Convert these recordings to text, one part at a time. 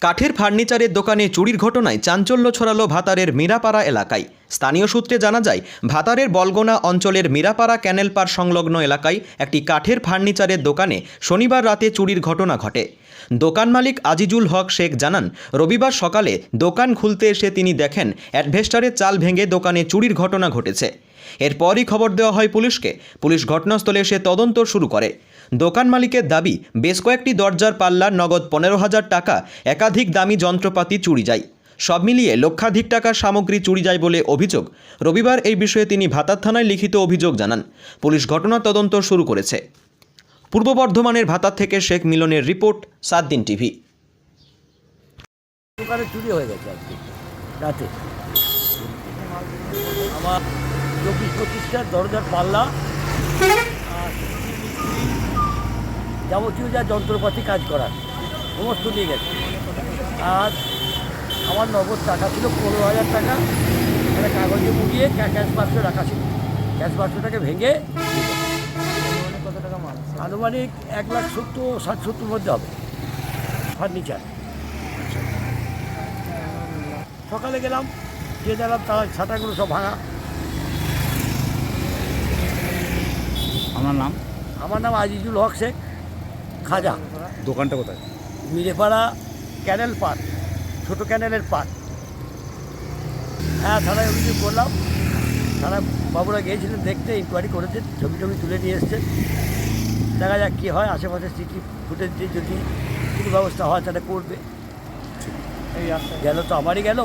কাঠের ফার্নিচারের দোকানে চুরির ঘটনায় চাঞ্চল্য ছড়ালো ভাতারের মীরাপাড়া এলাকায়। স্থানীয় সূত্রে জানা যায়, ভাতারের বলগোনা অঞ্চলের মীরাপাড়া ক্যানেল পার সংলগ্ন এলাকায় একটি কাঠের ফার্নিচারের দোকানে শনিবার রাতে চুরির ঘটনা ঘটে। দোকান মালিক আজিজুল হক শেখ জানান, রবিবার সকালে দোকান খুলতে এসে তিনি দেখেন, অ্যাডভেস্টারের চাল ভেঙে দোকানে চুরির ঘটনা ঘটেছে। এরপরই খবর দেওয়া হয় পুলিশকে। পুলিশ ঘটনাস্থলে এসে তদন্ত শুরু করে। দোকান মালিকের দাবি, বেশ কয়েকটি দরজার পাল্লার নগদ পনেরো হাজার টাকা, একাধিক দামি যন্ত্রপাতি চুরি যায়। সব মিলিয়ে লক্ষাধিক টাকার সামগ্রী চুরি যায় বলে অভিযোগ। রবিবার এই বিষয়ে তিনি ভাতার থানায় লিখিত অভিযোগ জানান। পুলিশ ঘটনা তদন্ত শুরু করেছে। পূর্ব বর্ধমানের ভাতার থেকে শেখ মিলনের রিপোর্ট সাত দিন টিভি চুরি হয়ে গেছে আমার চব্বিশ পঁচিশটা দরজার পাল্লা। আর যাবতীয় যা যন্ত্রপাতি কাজ করার, সমস্ত নিয়ে গেছে। আর আমার নগদ টাকা ছিল পনেরো হাজার টাকা। এখানে কাগজে মুড়িয়ে ক্যাশ বাক্সে রাখা ছিল। ক্যাশ বাক্সটাকে ভেঙে কত টাকা আনুমানিক এক লাখ সত্তর, ষাট সত্তর মধ্যে হবে। ফার্নিচার। সকালে গেলাম গিয়ে দেখলাম তারা ছাতাগুলো সব ভাঙা। আমার নাম? আমার নাম আজিজুল হক শেখ খাজা। দোকানটা কোথায়? মিরেপাড়া ক্যানেল পার্ক ছোটো ক্যানেলের পার্ক। হ্যাঁ থানায় অভিযোগ করলাম। থানায় বাবুরা গিয়েছিলেন দেখতে ইনকোয়ারি করেছেন ছবি টবি তুলে নিয়ে এসছেন দেখা যাক কী হয় আশেপাশে সিটি ফুটেজ দিয়ে যদি কিছু ব্যবস্থা হয় তাহলে করবে। গেল তো আমারই গেল।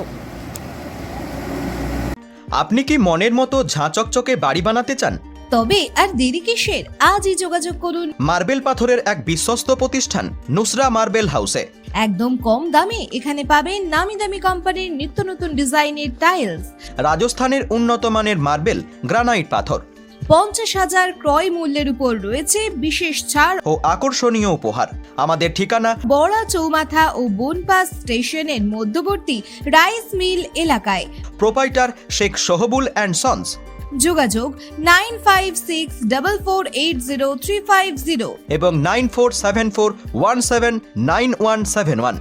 আপনি কি মনের মতো ঝাঁচকচকে বাড়ি বানাতে চান? তবে আর দেরি কিসের? আজই যোগাযোগ করুন। মার্বেল পাথরের এক বিশ্বস্ত প্রতিষ্ঠান নুসরা মার্বেল হাউসে। একদম কম দামে এখানে পাবেন নামি দামি কোম্পানির নিত্য নতুন ডিজাইনের টাইলস। রাজস্থানের উন্নত মানের মার্বেল গ্রানাইট পাথর। পঞ্চাশ হাজার ক্রয় মূল্যের উপর রয়েছে বিশেষ ছাড় ও আকর্ষণীয় উপহার। আমাদের ঠিকানা? বড়া চৌমাথা ও বনপাস স্টেশনের মধ্যবর্তী রাইস মিল এলাকায়। Proprietor Sheikh Sohbul and sons. যোগাযোগ nine five six double four eight zero three five zero. এবং nine four seven four one seven nine one seven one.